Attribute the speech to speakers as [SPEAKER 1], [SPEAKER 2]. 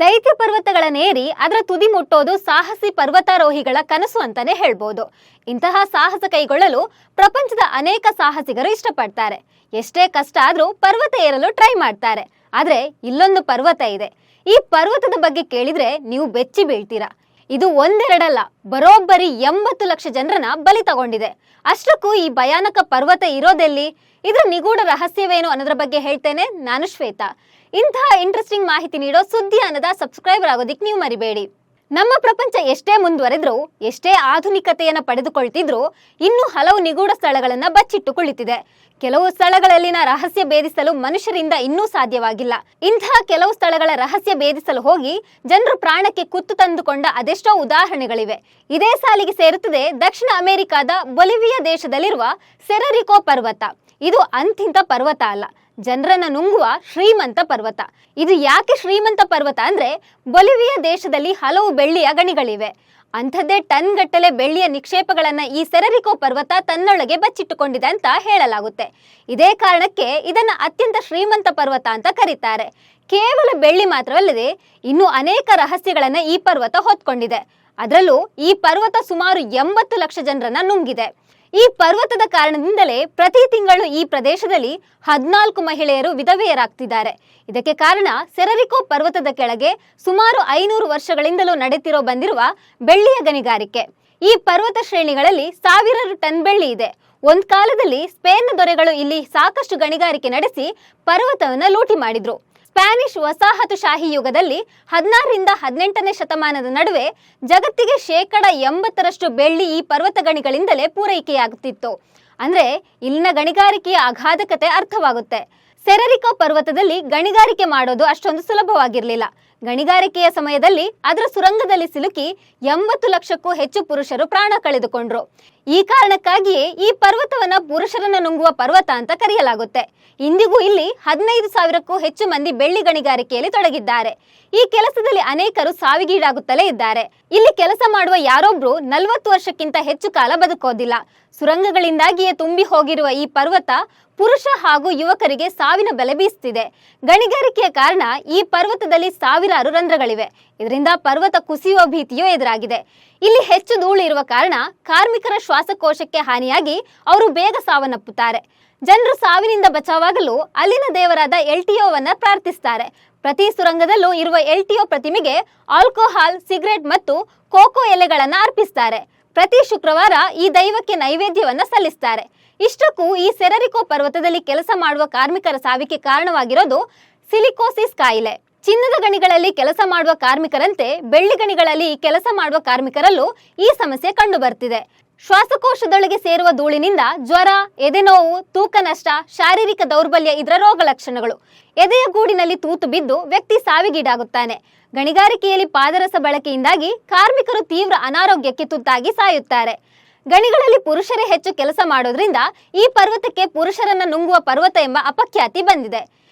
[SPEAKER 1] ದೈತ್ಯ ಪರ್ವತಗಳನ್ನೇರಿ ಅದರ ತುದಿ ಮುಟ್ಟೋದು ಸಾಹಸಿ ಪರ್ವತಾರೋಹಿಗಳ ಕನಸು ಅಂತಾನೆ ಹೇಳ್ಬೋದು. ಇಂತಹ ಸಾಹಸ ಕೈಗೊಳ್ಳಲು ಪ್ರಪಂಚದ ಅನೇಕ ಸಾಹಸಿಗರು ಇಷ್ಟಪಡ್ತಾರೆ. ಎಷ್ಟೇ ಕಷ್ಟ ಆದರೂ ಪರ್ವತ ಏರಲು ಟ್ರೈ ಮಾಡ್ತಾರೆ. ಆದರೆ ಇಲ್ಲೊಂದು ಪರ್ವತ ಇದೆ. ಈ ಪರ್ವತದ ಬಗ್ಗೆ ಕೇಳಿದರೆ ನೀವು ಬೆಚ್ಚಿ ಬೀಳ್ತೀರಾ. ಇದು ಒಂದೆರಡಲ್ಲ, ಬರೋಬ್ಬರಿ ಎಂಬತ್ತು ಲಕ್ಷ ಜನರನ್ನ ಬಲಿ ತಗೊಂಡಿದೆ. ಅಷ್ಟಕ್ಕೂ ಈ ಭಯಾನಕ ಪರ್ವತ ಇರೋದೆಲ್ಲಿ? ಇದ್ರ ನಿಗೂಢ ರಹಸ್ಯವೇನು ಅನ್ನೋದ್ರ ಬಗ್ಗೆ ಹೇಳ್ತೇನೆ ನಾನು ಶ್ವೇತಾ. ಇಂತಹ ಇಂಟ್ರೆಸ್ಟಿಂಗ್ ಮಾಹಿತಿ ನೀಡೋ ಸುದ್ದಿ ಅನ್ನದ ಸಬ್ಸ್ಕ್ರೈಬರ್ ಆಗೋದಿಕ್ ನೀವು ಮರಿಬೇಡಿ. ನಮ್ಮ ಪ್ರಪಂಚ ಎಷ್ಟೇ ಮುಂದುವರೆದ್ರೂ, ಎಷ್ಟೇ ಆಧುನಿಕತೆಯನ್ನ ಪಡೆದುಕೊಳ್ತಿದ್ರು, ಇನ್ನೂ ಹಲವು ನಿಗೂಢ ಸ್ಥಳಗಳನ್ನ ಬಚ್ಚಿಟ್ಟುಕೊಳ್ಳುತ್ತಿದೆ. ಕೆಲವು ಸ್ಥಳಗಳಲ್ಲಿನ ರಹಸ್ಯ ಭೇದಿಸಲು ಮನುಷ್ಯರಿಂದ ಇನ್ನೂ ಸಾಧ್ಯವಾಗಿಲ್ಲ. ಇಂತಹ ಕೆಲವು ಸ್ಥಳಗಳ ರಹಸ್ಯ ಭೇದಿಸಲು ಹೋಗಿ ಜನರು ಪ್ರಾಣಕ್ಕೆ ಕುತ್ತು ತಂದುಕೊಂಡ ಅದೆಷ್ಟೋ ಉದಾಹರಣೆಗಳಿವೆ. ಇದೇ ಸಾಲಿಗೆ ಸೇರುತ್ತದೆ ದಕ್ಷಿಣ ಅಮೆರಿಕಾದ ಬೊಲಿವಿಯಾ ದೇಶದಲ್ಲಿರುವ ಸೆರರಿಕೋ ಪರ್ವತ. ಇದು ಅಂತಿಂತ ಪರ್ವತ ಅಲ್ಲ. ಜನರನ್ನ ನುಂಗುವ ಶ್ರೀಮಂತ ಪರ್ವತ. ಇದು ಯಾಕೆ ಶ್ರೀಮಂತ ಪರ್ವತ ಅಂದ್ರೆ ಬೊಲಿವಿಯಾ ದೇಶದಲ್ಲಿ ಹಲವು ಬೆಳ್ಳಿಯ ಗಣಿಗಳಿವೆ. ಅಂಥದ್ದೇ ಟನ್ ಗಟ್ಟಲೆ ಬೆಳ್ಳಿಯ ನಿಕ್ಷೇಪಗಳನ್ನ ಈ ಸೆರರಿಕೋ ಪರ್ವತ ತನ್ನೊಳಗೆ ಬಚ್ಚಿಟ್ಟುಕೊಂಡಿದೆ ಅಂತ ಹೇಳಲಾಗುತ್ತೆ. ಇದೇ ಕಾರಣಕ್ಕೆ ಇದನ್ನ ಅತ್ಯಂತ ಶ್ರೀಮಂತ ಪರ್ವತ ಅಂತ ಕರೀತಾರೆ. ಕೇವಲ ಬೆಳ್ಳಿ ಮಾತ್ರವಲ್ಲದೆ ಇನ್ನು ಅನೇಕ ರಹಸ್ಯಗಳನ್ನ ಈ ಪರ್ವತ ಹೊತ್ಕೊಂಡಿದೆ. ಅದರಲ್ಲೂ ಈ ಪರ್ವತ ಸುಮಾರು ಎಂಬತ್ತು ಲಕ್ಷ ಜನರನ್ನ ನುಂಗಿದೆ. ಈ ಪರ್ವತದ ಕಾರಣದಿಂದಲೇ ಪ್ರತಿ ತಿಂಗಳು ಈ ಪ್ರದೇಶದಲ್ಲಿ ಹದಿನಾಲ್ಕು ಮಹಿಳೆಯರು ವಿಧವೆಯರಾಗ್ತಿದ್ದಾರೆ. ಇದಕ್ಕೆ ಕಾರಣ ಸೆರರಿಕೋ ಪರ್ವತದ ಕೆಳಗೆ ಸುಮಾರು ಐನೂರು ವರ್ಷಗಳಿಂದಲೂ ನಡೆತಿರೋ ಬಂದಿರುವ ಬೆಳ್ಳಿಯ ಗಣಿಗಾರಿಕೆ. ಈ ಪರ್ವತ ಶ್ರೇಣಿಗಳಲ್ಲಿ ಸಾವಿರಾರು ಟನ್ ಬೆಳ್ಳಿ ಇದೆ. ಒಂದ್ ಕಾಲದಲ್ಲಿ ಸ್ಪೇನ್ ದೊರೆಗಳು ಇಲ್ಲಿ ಸಾಕಷ್ಟು ಗಣಿಗಾರಿಕೆ ನಡೆಸಿ ಪರ್ವತವನ್ನು ಲೂಟಿ ಮಾಡಿದ್ರು. ಸ್ಪ್ಯಾನಿಷ್ ವಸಾಹತುಶಾಹಿ ಯುಗದಲ್ಲಿ ಹದಿನಾರರಿಂದ ಹದಿನೆಂಟನೇ ಶತಮಾನದ ನಡುವೆ ಜಗತ್ತಿಗೆ ಶೇಕಡ ಎಂಬತ್ತರಷ್ಟು ಬೆಳ್ಳಿ ಈ ಪರ್ವತ ಗಣಿಗಳಿಂದಲೇ ಪೂರೈಕೆಯಾಗುತ್ತಿತ್ತು. ಅಂದ್ರೆ ಇಲ್ಲಿನ ಗಣಿಗಾರಿಕೆಯ ಅಗಾಧಕತೆ ಅರ್ಥವಾಗುತ್ತೆ. ಸೆರರಿಕೋ ಪರ್ವತದಲ್ಲಿ ಗಣಿಗಾರಿಕೆ ಮಾಡೋದು ಅಷ್ಟೊಂದು ಸುಲಭವಾಗಿರಲಿಲ್ಲ. ಗಣಿಗಾರಿಕೆಯ ಸಮಯದಲ್ಲಿ ಅದರ ಸುರಂಗದಲ್ಲಿ ಸಿಲುಕಿ ಎಂಬತ್ತು ಲಕ್ಷಕ್ಕೂ ಹೆಚ್ಚು ಪುರುಷರು ಪ್ರಾಣ ಕಳೆದುಕೊಂಡ್ರು. ಈ ಕಾರಣಕ್ಕಾಗಿಯೇ ಈ ಪರ್ವತವನ್ನ ಪುರುಷರನ್ನ ನುಂಗುವ ಪರ್ವತ ಅಂತ ಕರೆಯಲಾಗುತ್ತೆ. ಇಂದಿಗೂ ಇಲ್ಲಿ ಹದಿನೈದು ಸಾವಿರಕ್ಕೂ ಹೆಚ್ಚು ಮಂದಿ ಬೆಳ್ಳಿ ಗಣಿಗಾರಿಕೆಯಲ್ಲಿ ತೊಡಗಿದ್ದಾರೆ. ಈ ಕೆಲಸದಲ್ಲಿ ಅನೇಕರು ಸಾವಿಗೀಡಾಗುತ್ತಲೇ ಇದ್ದಾರೆ. ಇಲ್ಲಿ ಕೆಲಸ ಮಾಡುವ ಯಾರೊಬ್ರು ನಲವತ್ತು ವರ್ಷಕ್ಕಿಂತ ಹೆಚ್ಚು ಕಾಲ ಬದುಕೋದಿಲ್ಲ. ಸುರಂಗಗಳಿಂದಾಗಿಯೇ ತುಂಬಿ ಹೋಗಿರುವ ಈ ಪರ್ವತ ಪುರುಷ ಹಾಗೂ ಯುವಕರಿಗೆ ಸಾವಿನ ಬೆಲೆ ಬೀಸ್ತಿದೆ. ಗಣಿಗಾರಿಕೆಯ ಕಾರಣ ಈ ಪರ್ವತದಲ್ಲಿ ಸಾವಿರಾರು ರಂಧ್ರಗಳಿವೆ. ಇದರಿಂದ ಪರ್ವತ ಕುಸಿಯುವ ಭೀತಿಯೂ ಎದುರಾಗಿದೆ. ಇಲ್ಲಿ ಹೆಚ್ಚು ಧೂಳು ಇರುವ ಕಾರಣ ಕಾರ್ಮಿಕರ ಶ್ವಾಸಕೋಶಕ್ಕೆ ಹಾನಿಯಾಗಿ ಅವರು ಬೇಗ ಸಾವನ್ನಪ್ಪುತ್ತಾರೆ. ಜನರು ಸಾವಿನಿಂದ ಬಚಾವಾಗಲು ಅಲ್ಲಿನ ದೇವರಾದ ಎಲ್ಟಿಒವನ್ನ ಪ್ರಾರ್ಥಿಸ್ತಾರೆ. ಪ್ರತಿ ಸುರಂಗದಲ್ಲೂ ಇರುವ ಎಲ್ಟಿಒ ಪ್ರತಿಮೆಗೆ ಆಲ್ಕೋಹಾಲ್, ಸಿಗರೆಟ್ ಮತ್ತು ಕೋಕೋ ಎಲೆಗಳನ್ನು ಅರ್ಪಿಸ್ತಾರೆ. ಪ್ರತಿ ಶುಕ್ರವಾರ ಈ ದೈವಕ್ಕೆ ನೈವೇದ್ಯವನ್ನು ಸಲ್ಲಿಸ್ತಾರೆ. ಇಷ್ಟಕ್ಕೂ ಈ ಸೆರರಿಕೋ ಪರ್ವತದಲ್ಲಿ ಕೆಲಸ ಮಾಡುವ ಕಾರ್ಮಿಕರ ಸಾವಿಗೆ ಕಾರಣವಾಗಿರೋದು ಸಿಲಿಕೋಸಿಸ್ ಕಾಯಿಲೆ. ಚಿನ್ನದ ಗಣಿಗಳಲ್ಲಿ ಕೆಲಸ ಮಾಡುವ ಕಾರ್ಮಿಕರಂತೆ ಬೆಳ್ಳಿ ಗಣಿಗಳಲ್ಲಿ ಕೆಲಸ ಮಾಡುವ ಕಾರ್ಮಿಕರಲ್ಲೂ ಈ ಸಮಸ್ಯೆ ಕಂಡು ಬರ್ತಿದೆ ಶ್ವಾಸಕೋಶದೊಳಗೆ ಸೇರುವ ಧೂಳಿನಿಂದ ಜ್ವರ ಎದೆನೋವು ತೂಕ ನಷ್ಟ, ಶಾರೀರಿಕ ದೌರ್ಬಲ್ಯ ಇದರ ರೋಗ ಲಕ್ಷಣಗಳು. ಎದೆಯ ಗೂಡಿನಲ್ಲಿ ತೂತು ಬಿದ್ದು ವ್ಯಕ್ತಿ ಸಾವಿಗೀಡಾಗುತ್ತಾನೆ. ಗಣಿಗಾರಿಕೆಯಲ್ಲಿ ಪಾದರಸ ಬಳಕೆಯಿಂದಾಗಿ ಕಾರ್ಮಿಕರು ತೀವ್ರ ಅನಾರೋಗ್ಯಕ್ಕೆ ತುತ್ತಾಗಿ ಸಾಯುತ್ತಾರೆ. ಗಣಿಗಳಲ್ಲಿ ಪುರುಷರೇ ಹೆಚ್ಚು ಕೆಲಸ ಮಾಡೋದ್ರಿಂದ ಈ ಪರ್ವತಕ್ಕೆ ಪುರುಷರನ್ನ ನುಂಗುವ ಪರ್ವತ ಎಂಬ ಅಪಖ್ಯಾತಿ ಬಂದಿದೆ.